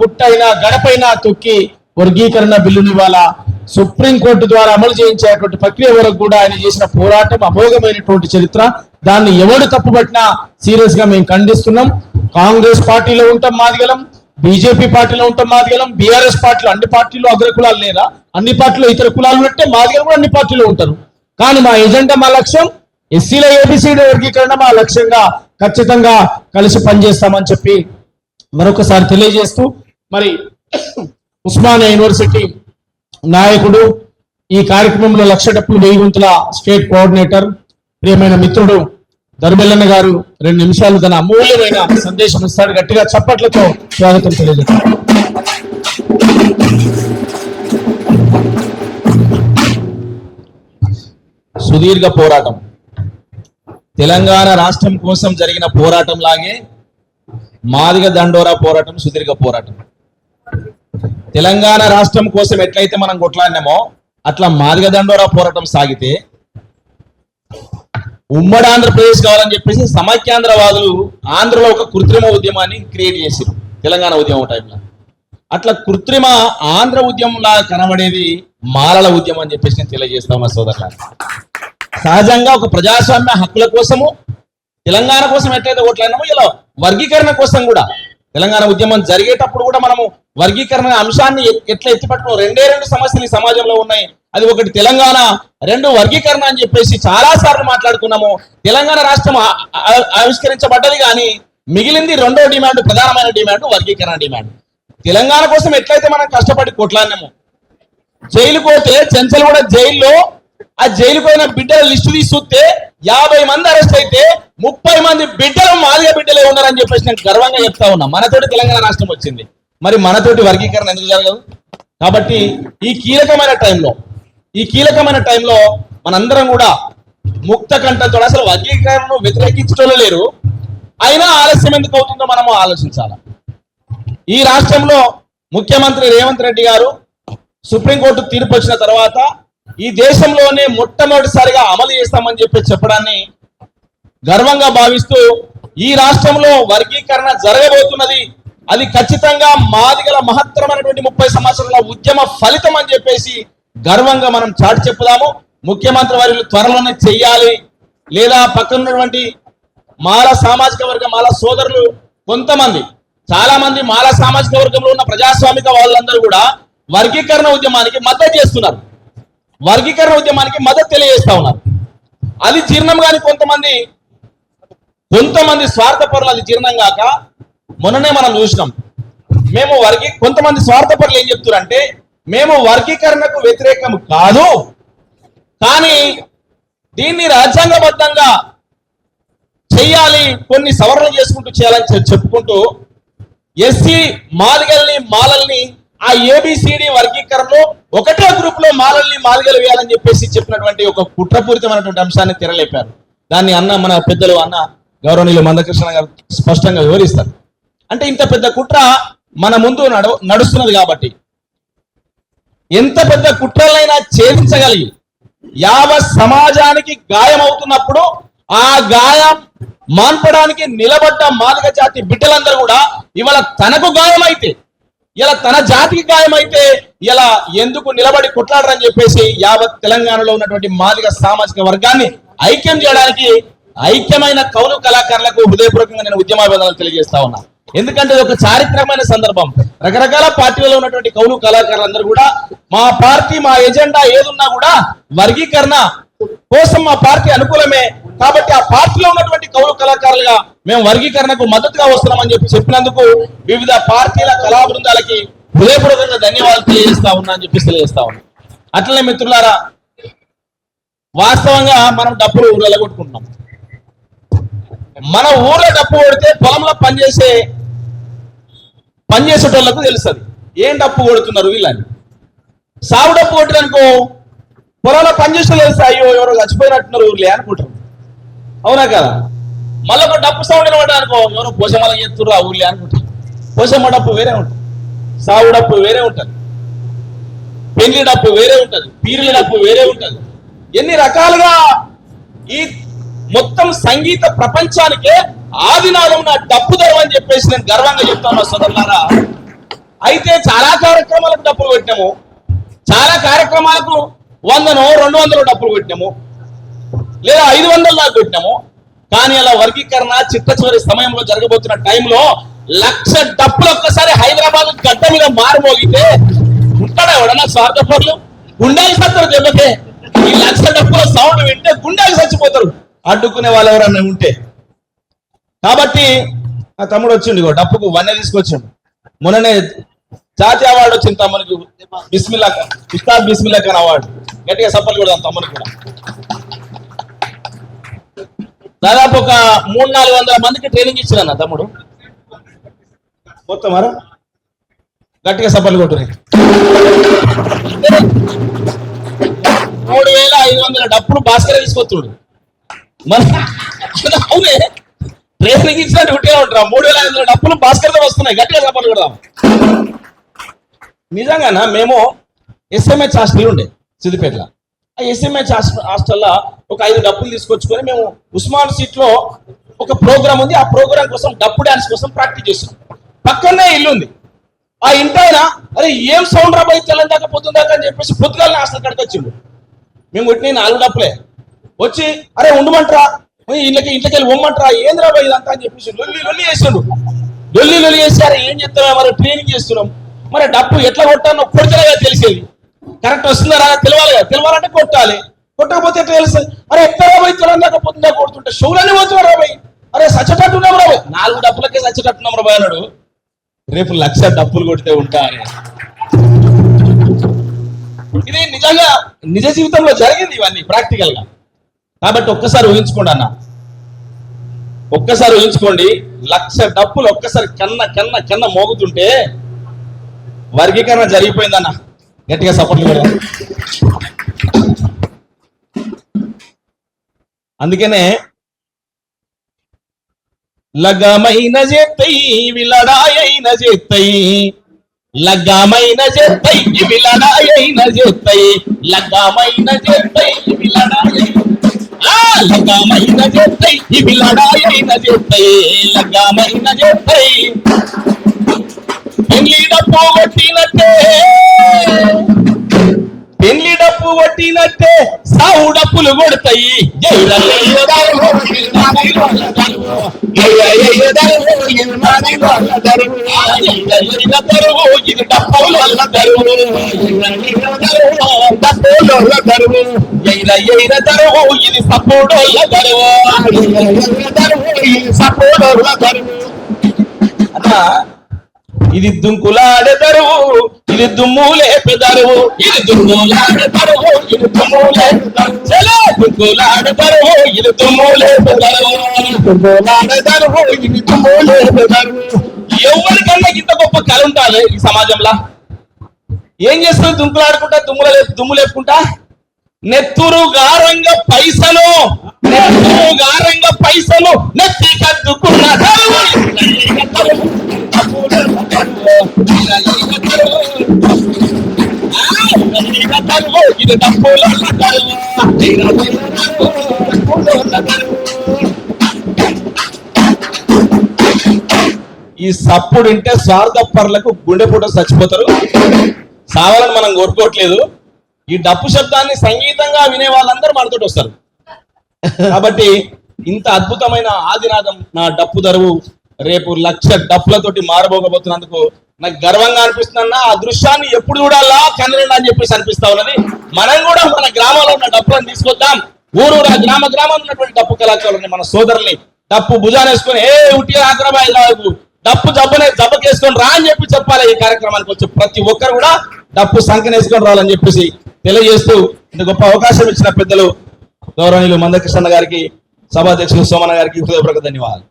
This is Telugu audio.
గుట్టైనా గడపైనా తొక్కి వర్గీకరణ బిల్లుని ఇవాళ సుప్రీంకోర్టు ద్వారా అమలు చేయించేటువంటి ప్రక్రియ వరకు కూడా ఆయన చేసిన పోరాటం అమోఘమైనటువంటి చరిత్ర. దాన్ని ఎవడు తప్పుపట్టినా సీరియస్గా మేము ఖండిస్తున్నాం. కాంగ్రెస్ పార్టీలో ఉంటాం మాదిగలం బీజేపీ పార్టీలో ఉంటాం మాదిగలం బీఆర్ఎస్ పార్టీలో అన్ని పార్టీలు అగ్ర కులాలు లేరా? అన్ని పార్టీలో ఇతర కులాలు ఉన్నట్టే మాదిగలు కూడా అన్ని పార్టీలో ఉంటారు. కానీ మా ఎజెండా మా లక్ష్యం ఎస్సీల ఏబిసిడి వర్గీకరణ మా లక్ష్యంగా ఖచ్చితంగా కలిసి పనిచేస్తామని చెప్పి మరొకసారి తెలియజేస్తూ మరి ఉస్మానియా యూనివర్సిటీ నాయకుడు ఈ కార్యక్రమంలో లక్ష డప్పులు వెయ్యి గుంతుల స్టేట్ కోఆర్డినేటర్ ప్రియమైన మిత్రుడు ధర్మెల్లన్న గారు రెండు నిమిషాలు తన అమూల్యమైన సందేశం ఇస్తాడు. గట్టిగా చప్పట్లతో స్వాగతం తెలియజేస్తారు సుదీర్ఘ పోరాటం. తెలంగాణ రాష్ట్రం కోసం జరిగిన పోరాటం లాగే మాదిగ దండోరా పోరాటం సుదీర్ఘ పోరాటం. తెలంగాణ రాష్ట్రం కోసం ఎట్లయితే మనం కొట్లాడినామో అట్లా మాదిగ దండోరా పోరాటం సాగితే ఉమ్మడి ఆంధ్రప్రదేశ్ కావాలని చెప్పేసి సమైక్యాంధ్రవాదులు ఆంధ్రలో ఒక కృత్రిమ ఉద్యమాన్ని క్రియేట్ చేశారు తెలంగాణ ఉద్యమం టైంలో. అట్లా కృత్రిమ ఆంధ్ర ఉద్యమంలా కనబడేది మాలల ఉద్యమం అని చెప్పేసి నేను తెలియజేస్తా మా సోదరుల సహజంగా ఒక ప్రజాస్వామ్య హక్కుల కోసము తెలంగాణ కోసం ఎట్లయితే ఓట్లయినామో ఇలా వర్గీకరణ కోసం కూడా. తెలంగాణ ఉద్యమం జరిగేటప్పుడు కూడా మనము వర్గీకరణ అంశాన్ని ఎట్లా ఎత్తిపట్టుకున్నాం? రెండే రెండు సమస్యలు సమాజంలో ఉన్నాయి. అది ఒకటి తెలంగాణ రెండు వర్గీకరణ అని చెప్పేసి చాలా సార్లు మాట్లాడుకున్నాము. తెలంగాణ రాష్ట్రం ఆవిష్కరించబడ్డది కానీ మిగిలింది రెండో డిమాండ్ ప్రధానమైన డిమాండ్ వర్గీకరణ డిమాండ్. తెలంగాణ కోసం ఎట్లయితే మనం కష్టపడి కొట్లాడినాము జైలు పోతే చెంచల్ కూడా జైల్లో ఆ జైలు పోయిన బిడ్డల లిస్టు తీసి చూస్తే యాభై మంది అరెస్ట్ అయితే ముప్పై మంది బిడ్డలు మాదిగ బిడ్డలే ఉన్నారని చెప్పేసి నేను గర్వంగా చెప్తా ఉన్నా. మనతోటి తెలంగాణ రాష్ట్రం వచ్చింది. మరి మనతోటి వర్గీకరణ ఎందుకు జరగదు? కాబట్టి ఈ కీలకమైన టైంలో ఈ కీలకమైన టైంలో మనందరం కూడా ముక్త కంఠంతో అసలు వర్గీకరణను వ్యతిరేకించడం లేరు. అయినా ఆలస్యం ఎందుకు అవుతుందో మనము ఆలోచించాలి. ఈ రాష్ట్రంలో ముఖ్యమంత్రి రేవంత్ రెడ్డి గారు సుప్రీంకోర్టు తీర్పు వచ్చిన తర్వాత ఈ దేశంలోనే మొట్టమొదటిసారిగా అమలు చేస్తామని చెప్పి చెప్పడాన్ని గర్వంగా భావిస్తూ ఈ రాష్ట్రంలో వర్గీకరణ జరగబోతున్నది. అది ఖచ్చితంగా మాదిగల మహత్తరమైనటువంటి ముప్పై సంవత్సరాల ఉద్యమ ఫలితం అని చెప్పేసి గర్వంగా మనం చాటి చెప్పుదాము. ముఖ్యమంత్రి వారి త్వరలోనే చెయ్యాలి. లేదా పక్కన ఉన్నటువంటి మాల సామాజిక వర్గం మాల సోదరులు కొంతమంది చాలా మంది మాల సామాజిక వర్గంలో ఉన్న ప్రజాస్వామిక వాళ్ళందరూ కూడా వర్గీకరణ ఉద్యమానికి మద్దతు చేస్తున్నారు. వర్గీకరణ ఉద్యమానికి మద్దతు తెలియజేస్తా ఉన్నారు అది జీర్ణం కాని కొంతమంది కొంతమంది స్వార్థపరులు అది జీర్ణం కాక మొన్ననే మనం చూసినాం. మేము వర్గీ కొంతమంది స్వార్థపరులు ఏం చెప్తున్నారంటే మేము వర్గీకరణకు వ్యతిరేకం కాదు కానీ దీన్ని రాజ్యాంగబద్ధంగా చెయ్యాలి కొన్ని సవరణలు చేసుకుంటూ చేయాలని చెప్పుకుంటూ ఎస్సీ మాదిగల్ని మాలల్ని ఆ ఏబిసిడి వర్గీకరణలో ఒకటే గ్రూప్లో మాలల్ని మాలిగలు వేయాలని చెప్పేసి చెప్పినటువంటి ఒక కుట్రపూరితమైనటువంటి అంశాన్ని తెరలేపారు. దాన్ని అన్న మన పెద్దలు అన్న గౌరవనీయులు మందకృష్ణ గారు స్పష్టంగా వివరిస్తారు. అంటే ఇంత పెద్ద కుట్ర మన ముందు నడు నడుస్తున్నది కాబట్టి. ఎంత పెద్ద కుట్రలైనా ఛేదించగలిగి యావ సమాజానికి గాయం అవుతున్నప్పుడు ఆ గాయం మాన్పడానికి నిలబడ్డ మాదిగ జాతి బిడ్డలందరూ కూడా ఇవాళ తనకు గాయమైతే ఇలా తన జాతికి గాయమైతే ఇలా ఎందుకు నిలబడి కొట్లాడరని చెప్పేసి యావత్ తెలంగాణలో ఉన్నటువంటి మాదిగ సామాజిక వర్గాన్ని ఐక్యం చేయడానికి ఐక్యమైన కౌలు కళాకారులకు హృదయపూర్వకంగా నేను ఉద్యమాభివాదాలు తెలియజేస్తా ఉన్నా. ఎందుకంటే ఇది ఒక చారిత్రకమైన సందర్భం. రకరకాల పార్టీలలో ఉన్నటువంటి కౌలు కళాకారులందరూ కూడా మా పార్టీ మా ఎజెండా ఏదున్నా కూడా వర్గీకరణ కోసం మా పార్టీ అనుకూలమే. కాబట్టి ఆ పార్టీలో ఉన్నటువంటి కౌలు కళాకారులుగా మేము వర్గీకరణకు మద్దతుగా వస్తున్నామని చెప్పి చెప్పినందుకు వివిధ పార్టీల కళా బృందాలకి హృదయపూర్వకంగా ధన్యవాదాలు తెలియజేస్తా ఉన్నా అని చెప్పి తెలియజేస్తా ఉన్నా. అట్లనే మిత్రులారా వాస్తవంగా మనం డబ్బులు ఊరెళ్ళగొట్టుకుంటున్నాం మన ఊర్లో డప్పు కొడితే పొలంలో పనిచేసే పనిచేసేటోళ్ళకు తెలుస్తుంది. ఏం డప్పు కొడుతున్నారు వీళ్ళని? సాగు డప్పు కొట్టిరనుకో పొలంలో పనిచేసే తెలుసు అయ్యో ఎవరో చచ్చిపోయినట్టున్నారు ఊర్లే అనుకుంటారు. అవునా కదా? మళ్ళీ ఒక డప్పు సౌండ్ వినబడ్డా అనుకో ఎవరో పోషమల చేస్తున్నారు ఆ ఊర్లే అనుకుంటారు పోషమ్మ డప్పు వేరే ఉంటుంది. సావు డప్పు వేరే ఉంటుంది. పెళ్ళి డప్పు వేరే ఉంటుంది. పీరుల డప్పు వేరే ఉంటది. ఎన్ని రకాలుగా ఈ మొత్తం సంగీత ప్రపంచానికే ఆదినాదం నా డప్పు ధరం అని చెప్పేసి నేను గర్వంగా చెప్తాను సోదరులారా. అయితే చాలా కార్యక్రమాలకు డబ్బులు పెట్టినాము చాలా కార్యక్రమాలకు వందను రెండు వందలు డబ్బులు పెట్టినాము లేదా ఐదు వందల దాకా పెట్టినాము కానీ అలా వర్గీకరణ చిట్ట చివరి సమయంలో జరగబోతున్న టైంలో లక్ష డబ్బులు ఒక్కసారి హైదరాబాద్ గడ్డ మీద మారుమోగితే ఉంటాడా ఎవడన్నా స్వార్థపరులు? గుండెలు సత్తారు దెబ్బతే ఈ లక్ష డబ్బుల సౌండ్ వింటే గుండెలు చచ్చిపోతారు. అడ్డుకునే వాళ్ళు ఎవరన్నా ఉంటే. కాబట్టి ఆ తమ్ముడు వచ్చిండు ఇగో డప్పుకు వన్నె తీసుకొచ్చిండు. మొన్ననే జాతీయ అవార్డు వచ్చింది తమ్మునికి. బిస్మిల్లా ఇస్తా బిస్మిల్లా ఖాన్ అవార్డు గట్టిగా సప్పలు కూడా తమ్మునికి కూడా. దాదాపు ఒక మూడు నాలుగు వందల మందికి ట్రైనింగ్ ఇచ్చిన తమ్ముడు. మొత్తం మరా గట్టిగా సప్పలు కొట్టున్నాయి మూడు వేల ఐదు వందల డప్పులు భాస్కర్ తీసుకొచ్చుడు. మన అవునే? ట్రైనింగ్ ఇచ్చిన డ్యూటీగా ఉంటారా. మూడు వేల ఐదు వందల డప్పులు భాస్కర్ వస్తున్నాయి. గట్టిగా సప్పలు కొడదాం. నిజంగానా? మేము ఎస్ఎంహెచ్ హాస్టల్ ఉండే సిద్దిపేటలో. ఆ ఎస్ఎంహెచ్ హాస్టల్లో ఒక ఐదు డబ్బులు తీసుకొచ్చుకొని మేము ఉస్మాన్ సీట్లో ఒక ప్రోగ్రామ్ ఉంది. ఆ ప్రోగ్రామ్ కోసం డప్పు డాన్స్ కోసం ప్రాక్టీస్ చేస్తున్నాం. పక్కనే ఇల్లు ఉంది. ఆ ఇంటాయన అరే ఏం సౌండ్ రాబోయే తెల్లని దాకా పొద్దున్న దాకా అని చెప్పేసి పొద్దుగాల హాస్టల్ కడికి వచ్చిండు. మేము కొట్టిన నాలుగు డప్పులే వచ్చి అరే ఉండమంటరా? ఇళ్ళకి ఇంట్లోకి ఇంట్లోకి వెళ్ళి ఉమ్మంటరా ఏం రాబోయే ఇదంతా అని చెప్పేసి లొల్లి లొల్లి చేసిండు లొల్లి లొల్లి చేసి అరే ఏం చెప్తున్నా మరి ట్రైనింగ్ చేస్తున్నాం. మరి డప్పు ఎట్లా కొట్టానో కొడితేనే తెలిసేది. కరెక్ట్ వస్తుందా రాదా? తెలియాలి కదా. తెలవాలంటే కొట్టాలి. కొట్టకపోతే ఎట్లా తెలుస్తుంది? అరే ఎక్కడ రాబోయి తెలంగాణ పొద్దున్న కొడుతుంటే? షోలన్నీ పోతున్నారు రాబోయ్ అరే సచ్చటట్టున్నాం రాబోయి నాలుగు డబ్బులకే సచ్చటట్టున్నాం రాబోయ్ అన్నాడు. రేపు లక్ష డబ్బులు కొడితే ఉంటా అరే ఇది నిజంగా నిజ జీవితంలో జరిగింది ఇవన్నీ ప్రాక్టికల్గా. కాబట్టి ఒక్కసారి ఊహించుకోండి అన్న. ఒక్కసారి ఊహించుకోండి. లక్ష డబ్బులు ఒక్కసారి కన్న కన్న కన్న మోగుతుంటే వర్గీకరణ జరిగిపోయిందన్న. గట్టిగా సపోర్ట్లు కూడా అందుకనే లగమైన చేత్తై విలడాయైన చేత్తై. లగ్గమైన చేత్తై విలడాయైన చేత్తై. లగ్గమైన చేత్తై విలడాయైన ఆ చేత్తై చేత్తయి విలడాయైన చేత్తై. లగ్గమైన చేత్తై. పెళ్ళి పోగొట్టినట్టే పెళ్ళి డప్పు కొట్టినట్టే సావు డప్పులు కొడతాయి జైలయ్య ఇది సపోడోళ్ళ సపోడోళ్ళ అన్నా ఇది దుంకులాడే దరువు ఇది దుమ్ములే పెదరువు ఇది దుమ్ములాడే దరువు ఇది దుమ్ములే పెదరువు. చలో దరువు ఇది దుమ్ములే పెదరువు దుమ్ములాడే దరువు ఇది దుమ్ములే పెదరువు ఎవరికన్నా ఇంత గొప్ప కళ ఉండాలి ఈ సమాజంలో? ఏం చేస్తుంది దుంకులాడుకుంటా దుమ్ముల దుమ్ము లేపుకుంటా? నెత్తురు గారంగ పైసలు నెత్తురు గారంగ పైసలు నెత్తి కద్దుకున్న ఇది ఈ సప్పుడు వింటే స్వార్థపరులకు గుండెపూట చచ్చిపోతారు. సావాలని మనం కోరుకోవట్లేదు. ఈ డప్పు శబ్దాన్ని సంగీతంగా వినే వాళ్ళందరూ మనతోటి వస్తారు. కాబట్టి ఇంత అద్భుతమైన ఆదినాదం నా డప్పు దరువు రేపు లక్ష డప్పులతోటి మారబోకపోతున్నందుకు నాకు గర్వంగా అనిపిస్తుందన్న ఆ దృశ్యాన్ని ఎప్పుడు చూడాలా కన్నడ అని చెప్పేసి అనిపిస్తా ఉన్నది. మనం కూడా మన గ్రామంలో ఉన్న డప్పులను తీసుకొద్దాం. ఊరు గ్రామ గ్రామం ఉన్నటువంటి డప్పు కళాకారులని మన సోదరుల్ని డప్పు భుజాన్ని వేసుకొని ఏ ఉట్టి హైదరాబాద్ డప్పు జబ్బనే జబ్బకేసుకొని రా అని చెప్పి చెప్పాలి ఈ కార్యక్రమానికి వచ్చి ప్రతి ఒక్కరు కూడా డప్పు సంఖ్యనేసుకొని రావాలని చెప్పేసి తెలియజేస్తూ ఇంత గొప్ప అవకాశం ఇచ్చిన పెద్దలు గౌరవనీయులు మందకృష్ణ గారికి సభాధ్యక్షులు సోమన్న గారికి హృదయపూర్వక ధన్యవాదాలు.